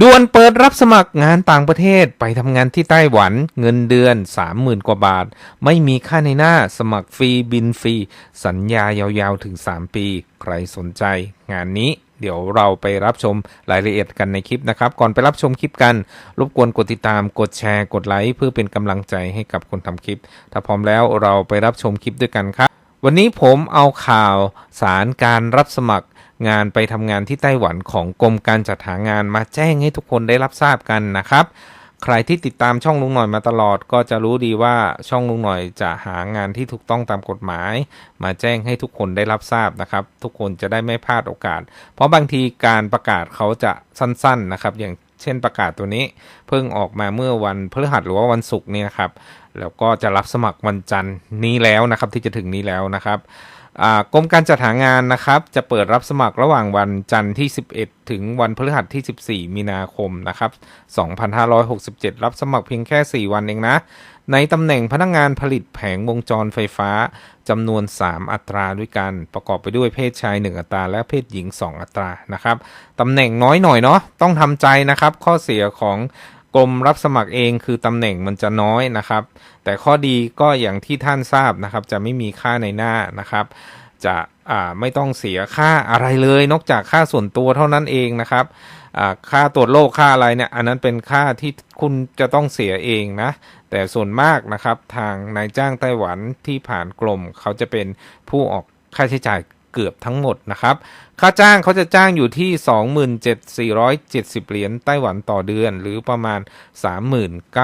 ด่วนเปิดรับสมัครงานต่างประเทศไปทำงานที่ไต้หวัน เงินเดือน 30,000 กว่าบาท ไม่มีค่าในหน้าสมัครฟรีบินฟรี สัญญายาวๆถึง 3 ปี ใครสนใจ งานนี้ เดี๋ยวเราไปรับชมรายละเอียดกันในคลิปนะครับ ก่อนไปรับชมคลิปกัน รบกวนกดติดตามกดแชร์ กดไลค์เพื่อเป็นกำลังใจให้กับคนทำคลิป ถ้าพร้อมแล้วเราไปรับชมคลิปด้วยกันครับ วันนี้ผมเอาข่าวสารการรับสมัครงานไปทำงานที่ไต้หวันของกรมการจัดหางานมาแจ้งให้ทุกคนได้รับทราบกันนะครับ ใครที่ติดตามช่องลุงหน่อยมาตลอดก็จะรู้ดีว่าช่องลุงหน่อยจะหางานที่ถูกต้องตามกฎหมาย มาแจ้งให้ทุกคนได้รับทราบนะครับ ทุกคนจะได้ไม่พลาดโอกาส เพราะบางทีการประกาศเขาจะสั้น ๆนะครับ อย่าง เช่นประกาศตัวนี้เพิ่งออกมาเมื่อวันพฤหัสหรือว่าวันศุกร์เนี่ยครับ แล้วก็จะรับสมัครวันจันทร์นี้แล้วนะครับที่จะถึงนี้แล้วนะครับ กรมการจัดหางานนะครับ จะเปิดรับสมัครระหว่างวันจันทร์ที่ 11 ถึงวันพฤหัสที่ 14 มีนาคมนะครับ 2567 รับสมัครเพียงแค่ 4 วันเองนะ ในตำแหน่งพนักงานผลิตแผงวงจรไฟฟ้าจำนวน 3 อัตราด้วยกัน ประกอบไปด้วยเพศชาย 1 อัตรา และเพศหญิง 2 อัตรานะครับตำแหน่งน้อยหน่อยเนาะต้องทำใจนะครับ ข้อเสียของ กรมรับสมัครเองคือตำแหน่งมันจะน้อยนะครับ แต่ข้อดีก็อย่างที่ท่านทราบนะครับ จะไม่มีค่าในหน้านะครับ จะไม่ต้องเสียค่าอะไรเลย นอกจากค่าส่วนตัวเท่านั้นเองนะครับค่าตรวจโรคค่าอะไรเนี่ยอันนั้นเป็นค่าที่คุณจะต้องเสียเองนะ แต่ส่วนมากนะครับทางนายจ้างไต้หวันที่ผ่านกรมเขาจะเป็นผู้ออกค่าใช้จ่าย เกือบทั้งหมดนะครับ ค่าจ้างเขาจะจ้างอยู่ที่ 27,470 เหรียญไต้หวันต่อเดือน หรือประมาณ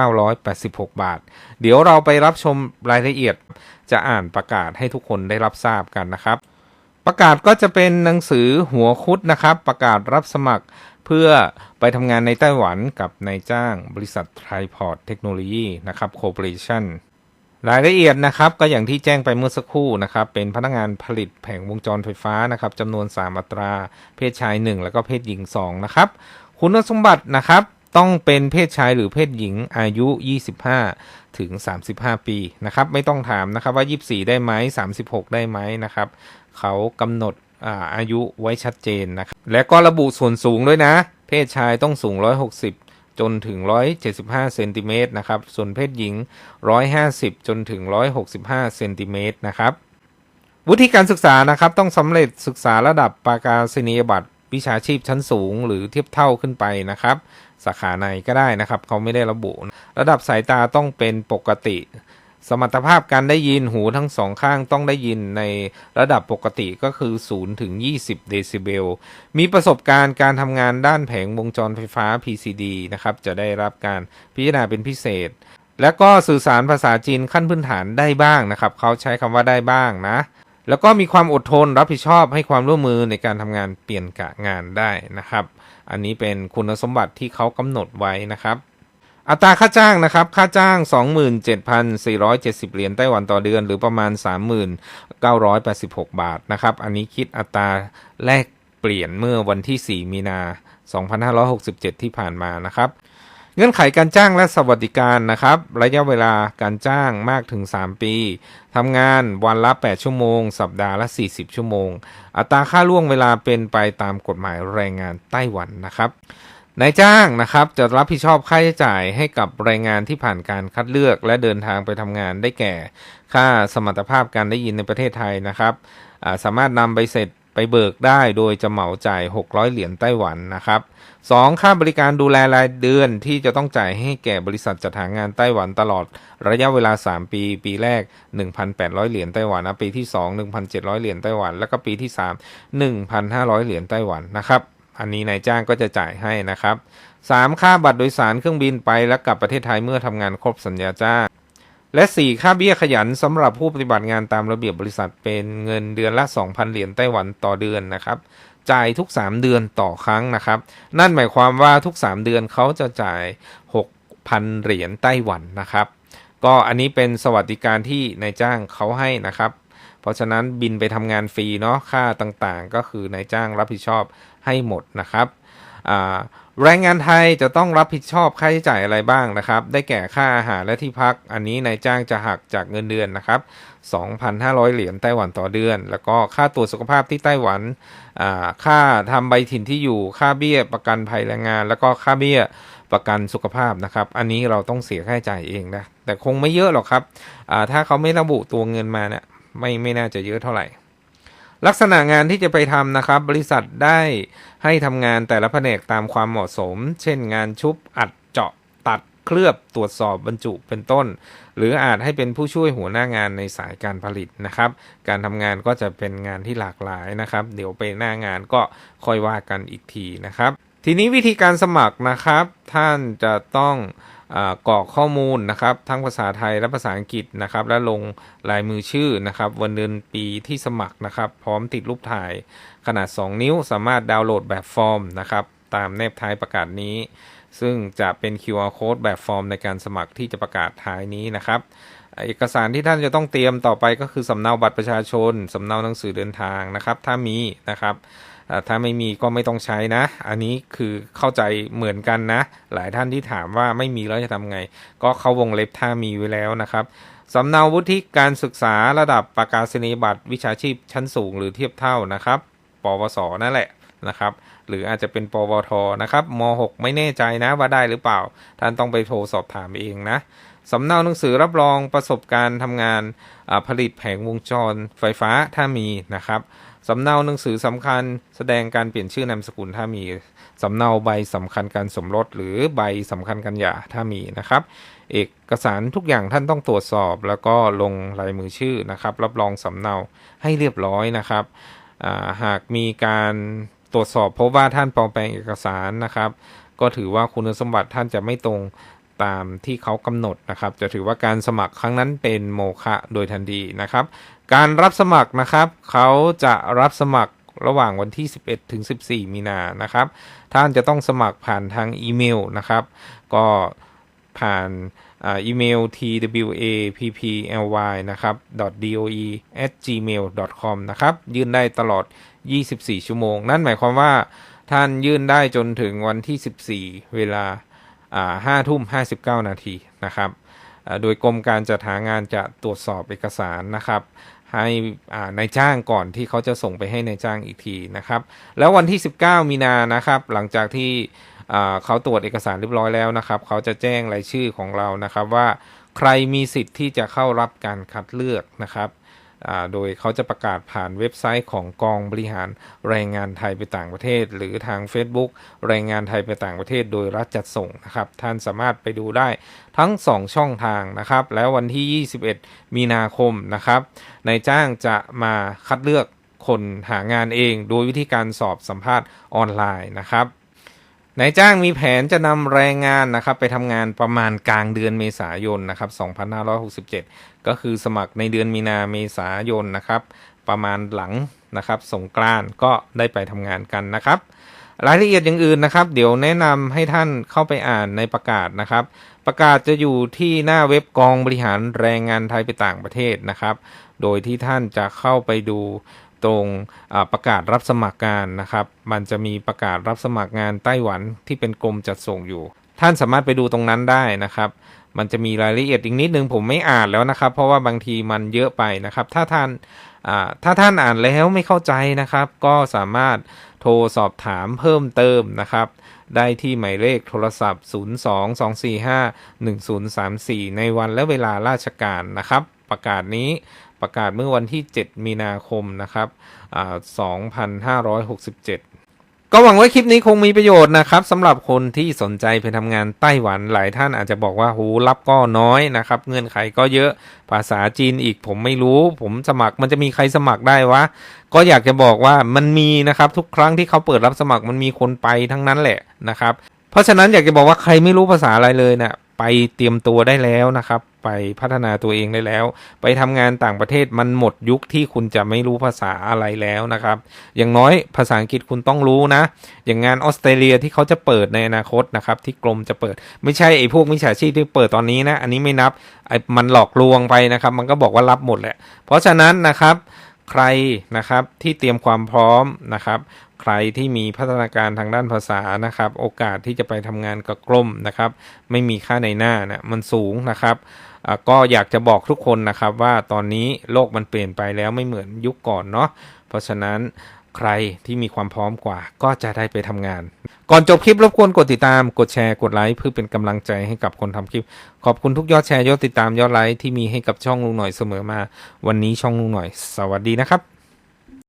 3986 บาท เดี๋ยวเราไปรับชมรายละเอียดจะอ่านประกาศให้ทุกคนได้รับทราบกันนะครับ ประกาศก็จะเป็นหนังสือหัวคุดนะครับ ประกาศรับสมัครเพื่อไปทำงานในไต้หวันกับนายจ้างบริษัทไทพอร์ตเทคโนโลยีนะครับโค r p o r a t i o n รายละเอียดนะครับก็อย่างที่แจ้งไปเมื่อสักครู่นะครับ เป็นพนักงานผลิตแผงวงจรไฟฟ้านะครับจำนวน 3 อัตรา เพศชาย 1 แล้วก็เพศหญิง 2 นะครับ คุณสมบัตินะครับต้องเป็นเพศชายหรือเพศหญิงอายุ 25 ถึง 35 ปีนะครับ ไม่ต้องถามนะครับว่า 24 ได้ไหม 36 ได้ไหมนะครับ เขากำหนดอาอายุไว้ชัดเจนนะครับ และก็ระบุส่วนสูงด้วยนะ เพศชายต้องสูง 160 จนถึง 175 เซนติเมตรนะครับ ส่วนเพศหญิง 150 จนถึง 165 เซนติเมตรนะครับ วุฒิการศึกษานะครับต้องสำเร็จศึกษาระดับปากาศนียบัตรวิชาชีพชั้นสูง หรือเทียบเท่าขึ้นไปนะครับ สาขาในก็ได้นะครับ เขาไม่ได้ระบุ ระดับสายตาต้องเป็นปกติ สมรรถภาพการได้ยินหูทั้งสองข้างต้องได้ยินในระดับปกติก็คือ 0 ถึง 20 เดซิเบล มีประสบการณ์การทำงานด้านแผงวงจรไฟฟ้า PCD นะครับ จะได้รับการพิจารณาเป็นพิเศษ และก็สื่อสารภาษาจีนขั้นพื้นฐานได้บ้างนะครับ เขาใช้คำว่าได้บ้างนะ แล้วก็มีความอดทนรับผิดชอบให้ความร่วมมือในการทำงานเปลี่ยนกะงานได้นะครับ อันนี้เป็นคุณสมบัติที่เขากำหนดไว้นะครับ อัตราค่าจ้างนะครับ ค่าจ้าง 27,470 เหรียญไต้หวันต่อเดือน หรือประมาณ 3,986 บาทนะครับ อันนี้คิดอัตราแลกเปลี่ยนเมื่อวันที่ 4 มีนา 2567 ที่ผ่านมานะครับเงื่อนไขการจ้างและสวัสดิการนะครับ ระยะเวลาการจ้างมากถึง 3 ปีทำงานวันละ 8 ชั่วโมง สัปดาห์ละ 40 ชั่วโมง อัตราค่าล่วงเวลาเป็นไปตามกฎหมายแรงงานไต้หวันนะครับ นายจ้างนะครับจะรับผิดชอบค่าใช้จ่ายให้กับแรงงานที่ผ่านการคัดเลือกและเดินทางไปทำงานได้แก่ ค่าสมรรถภาพการได้ยินในประเทศไทยนะครับาสามารถนำใบเสร็จไปเบิกได้โดยจะเหมาจ่าย 600 เหรียญไต้หวันนะครับ 2. ค่าบริการดูแลรายเดือนที่จะต้องจ่ายให้แก่บริษัทจัดหางานไต้หวันตลอดระยะเวลา 3 ปี ปีแรก 1,800 เหรียญไต้หวันนะปีที่ 2 1,700 เหรียญไต้หวัน แล้วก็ปีที่ 3 1,500 เหรียญไต้หวันนะครับ อันนี้นายจ้างก็จะจ่ายให้นะครับ 3. ค่าบัตรโดยสารเครื่องบินไปและกลับประเทศไทยเมื่อทำงานครบสัญญาจ้าง และ 4 ค่าเบี้ยขยันสำหรับผู้ปฏิบัติงานตามระเบียบบริษัทเป็นเงินเดือนละ 2,000 เหรียญไต้หวันต่อเดือนนะครับ จ่ายทุก 3 เดือนต่อครั้งนะครับ นั่นหมายความว่าทุก 3 เดือนเขาจะจ่าย 6,000 เหรียญไต้หวันนะครับ ก็อันนี้เป็นสวัสดิการที่นายจ้างเขาให้นะครับเพราะฉะนั้นบินไปทำงานฟรีเนาะค่าต่างๆ ก็คือนายจ้างรับผิดชอบ ให้หมดนะครับแรงงานไทยจะต้องรับผิดชอบค่าใช้จ่ายอะไรบ้างนะครับ ได้แก่ค่าอาหารและที่พัก อันนี้นายจ้างจะหักจากเงินเดือนนะครับ 2,500 เหรียญไต้หวันต่อเดือน แล้วก็ค่าตรวจสุขภาพที่ไต้หวันอ่าค่าทำใบถิ่นที่อยู่ ค่าเบี้ยประกันภัยแรงงาน แล้วก็ค่าเบี้ยประกันสุขภาพนะครับ อันนี้เราต้องเสียค่าใช้จ่ายเองนะ แต่คงไม่เยอะหรอกครับ ถ้าเขาไม่ระบุตัวเงินมาเนี่ยไม่ไม่น่าจะเยอะเท่าไหร่ ลักษณะงานที่จะไปทำนะครับ บริษัทได้ให้ทำงานแต่ละแผนกตามความเหมาะสม เช่น งานชุบอัดเจาะตัดเคลือบตรวจสอบบรรจุเป็นต้น หรืออาจให้เป็นผู้ช่วยหัวหน้างานในสายการผลิตนะครับ การทำงานก็จะเป็นงานที่หลากหลายนะครับ เดี๋ยวไปหน้างานก็ค่อยว่ากันอีกทีนะครับ ทีนี้วิธีการสมัครนะครับ ท่านจะต้อง กรอกข้อมูลนะครับ ทั้งภาษาไทยและภาษาอังกฤษนะครับ และลงลายมือชื่อนะครับ วันเดือนปีที่สมัครนะครับ พร้อมติดรูปถ่ายขนาด 2 นิ้ว สามารถดาวน์โหลดแบบฟอร์มนะครับ ตามแนบท้ายประกาศนี้ ซึ่งจะเป็น QR code แบบฟอร์มในการสมัครที่จะประกาศท้ายนี้นะครับเอกสารที่ท่านจะต้องเตรียมต่อไปก็คือสำเนาบัตรประชาชนสำเนาหนังสือเดินทางนะครับ ถ้ามีนะครับ ถ้าไม่มีก็ไม่ต้องใช้นะ อันนี้คือเข้าใจเหมือนกันนะ หลายท่านที่ถามว่าไม่มีแล้วจะทำไง ก็เข้าวงเล็บถ้ามีไว้แล้วนะครับสำเนาวุฒิการศึกษาระดับประกาศนียบัตรวิชาชีพชั้นสูงหรือเทียบเท่านะครับ ปวส นั่นแหละนะครับ หรืออาจจะเป็นปวทนะครับม .6 ไม่แน่ใจนะว่าได้หรือเปล่า ท่านต้องไปโทรสอบถามเองนะสำเนาหนังสือรับรองประสบการณ์ทำงานผลิตแผงวงจรไฟฟ้าถ้ามีนะครับ สำเนาหนังสือสำคัญแสดงการเปลี่ยนชื่อนามสกุลถ้ามีสำเนาใบสำคัญการสมรสหรือใบสำคัญกันหย่าถ้ามีนะครับ เอกสารทุกอย่างท่านต้องตรวจสอบ แล้วก็ลงลายมือชื่อนะครับ รับรองสำเนาให้เรียบร้อยนะครับาหากมีการตรวจสอบพบว่าท่านปลอมแปลงเอกสารนะครับ ก็ถือว่าคุณสมบัติท่านจะไม่ตรงตามที่เขากำหนดนะครับ จะถือว่าการสมัครครั้งนั้นเป็นโมฆะโดยทันทีนะครับ การรับสมัครนะครับ เขาจะรับสมัครระหว่างวันที่ 11 ถึง 14 มีนานะครับ ท่านจะต้องสมัครผ่านทางอีเมลนะครับ ก็ผ่านอีเมล twapply นะครับ doe at gmail com นะครับ ยื่นได้ตลอด 24 ชั่วโมง นั่นหมายความว่าท่านยื่นได้จนถึงวันที่ 14 เวลา5ทุ่ม 59 นาทีนะครับ โดยกรมการจัดหางานจะตรวจสอบเอกสารนะครับ ให้ในายจ้างก่อนที่เขาจะส่งไปให้ในายจ้างอีกทีนะครับ แล้ววันที่ 19 มีนานะครับ หลังจากที่เขาตรวจเอกสารเรียบร้อยแล้วนะครับ เขาจะแจ้งรายชื่อของเรานะครับว่าใครมีสิทธิ์ที่จะเข้ารับการคัดเลือกนะครับ โดยเขาจะประกาศผ่านเว็บไซต์ของกองบริหารแรงงานไทยไปต่างประเทศ หรือทาง Facebook แรงงานไทยไปต่างประเทศ โดยรัฐจัดส่งนะครับ ท่านสามารถไปดูได้ทั้ง 2 ช่องทางนะครับ แล้ววันที่ 21 มีนาคมนะครับนายจ้างจะมาคัดเลือกคนหางานเอง โดยวิธีการสอบสัมภาษณ์ออนไลน์นะครับ นายจ้างมีแผนจะนำแรงงานนะครับไปทำงานประมาณกลางเดือนเมษายนนะครับ2567 ก็คือสมัครในเดือนมีนาเมษายนนะครับประมาณหลังนะครับสงกรานต์ก็ได้ไปทำงานกันนะครับ รายละเอียดอย่างอื่นนะครับ เดี๋ยวแนะนำให้ท่านเข้าไปอ่านในประกาศนะครับ ประกาศจะอยู่ที่หน้าเว็บกองบริหารแรงงานไทยไปต่างประเทศนะครับ โดยที่ท่านจะเข้าไปดู ตรงประกาศรับสมัครงานนะครับ มันจะมีประกาศรับสมัครงานไต้หวันที่เป็นกรมจัดส่งอยู่ ท่านสามารถไปดูตรงนั้นได้นะครับ มันจะมีรายละเอียดอีกนิดนึงผมไม่อ่านแล้วนะครับ เพราะว่าบางทีมันเยอะไปนะครับ ถ้าท่านถ้าท่านอ่านแล้วไม่เข้าใจนะครับ ก็สามารถโทรสอบถามเพิ่มเติมนะครับ ได้ที่หมายเลขโทรศัพท์ 02-245-1034 ในวันและเวลาราชการนะครับ ประกาศนี้ ประกาศเมื่อวันที่ 7 มีนาคมนะครับ2567ก็หวังว่าคลิปนี้คงมีประโยชน์นะครับสำหรับคนที่สนใจไปทำงานไต้หวันหลายท่านอาจจะบอกว่าหูรับก็น้อยนะครับ เงื่อนไขก็เยอะภาษาจีนอีกผมไม่รู้ ผมสมัครมันจะมีใครสมัครได้วะ ก็อยากจะบอกว่ามันมีนะครับทุกครั้งที่เขาเปิดรับสมัครมันมีคนไปทั้งนั้นแหละนะครับ เพราะฉะนั้นอยากจะบอกว่าใครไม่รู้ภาษาอะไรเลยเนะ่ะไปเตรียมตัวได้แล้วนะครับ ไปพัฒนาตัวเองได้แล้ว ไปทำงานต่างประเทศมันหมดยุคที่คุณจะไม่รู้ภาษาอะไรแล้วนะครับ อย่างน้อยภาษาอังกฤษคุณต้องรู้นะ อย่างงานออสเตรเลียที่เขาจะเปิดในอนาคตนะครับ ที่กรมจะเปิด ไม่ใช่ไอ้พวกมิจฉาชีพที่เปิดตอนนี้นะ อันนี้ไม่นับไอ้มันหลอกลวงไปนะครับ มันก็บอกว่ารับหมดแหละ เพราะฉะนั้นนะครับใครนะครับที่เตรียมความพร้อมนะครับใครที่มีพัฒนาการทางด้านภาษานะครับ โอกาสที่จะไปทำงานกับกรมนะครับ ไม่มีค่าในหน้านะมันสูงนะครับ ก็อยากจะบอกทุกคนนะครับว่าตอนนี้โลกมันเปลี่ยนไปแล้วไม่เหมือนยุคก่อนเนาะเพราะฉะนั้นใครที่มีความพร้อมกว่าก็จะได้ไปทำงาน ก่อนจบคลิปรบกวนกดติดตาม กดแชร์ กดไลค์เพื่อเป็นกำลังใจให้กับคนทำคลิป ขอบคุณทุกยอดแชร์ยอดติดตามยอดไลค์ที่มีให้กับช่องลุงหน่อยเสมอมา วันนี้ช่องลุงหน่อย สวัสดีนะครับ